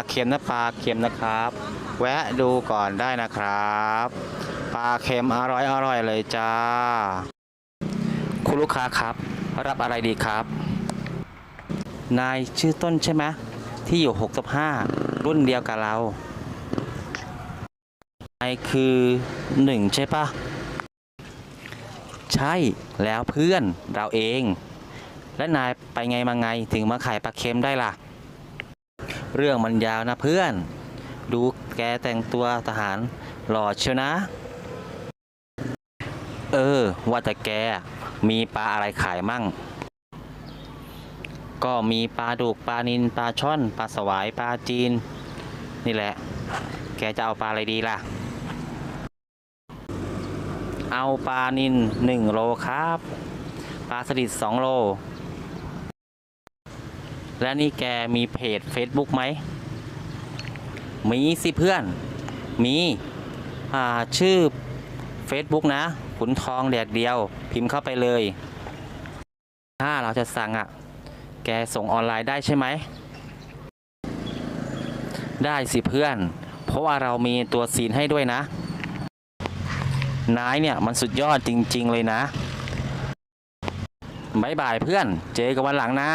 ลาเค็มนะปลาเค็มนะครับ แวะดูก่อนได้นะครับ ปลาเค็มอร่อยอร่อยเลยจ้า คุณลูกค้าครับ รับอะไรดีครับ นายชื่อต้นใช่ไหมที่อยู่65รุ่นเดียวกับเรานายคือหนึ่งใช่ปะใช่แล้วเพื่อนเราเอง และนายไปไงมาไงถึงมาขายปลาเค็มได้ล่ะ เรื่องมันยาวนะเพื่อน ดูแกแต่งตัวทหารหล่อเชียวนะ เออ ว่าแต่แกมีปลาอะไรขายมั่ง ก็มีปลาดุกปลานินปลาช่อนปลาสวายปลาจีน นี่แหละ แกจะเอาปลาอะไรดีล่ะ เอาปลานินหนึ่งโลครับ ปลาสลิดสองโล และนี่แกมีเพจ Facebook ไหม มีสิเพื่อน มีอ่าชื่อ Facebook นะ ขุนทองแดดเดียว พิมพ์เข้าไปเลย ถ้าเราจะสั่งอะ แกส่งออนไลน์ได้ใช่ไหม ได้สิเพื่อน เพราะว่าเรามีตัวซีนให้ด้วยนะ นายเนี่ยมันสุดยอดจริง ๆ เลยนะบายบายเพื่อน เจอกันวันหลังนะ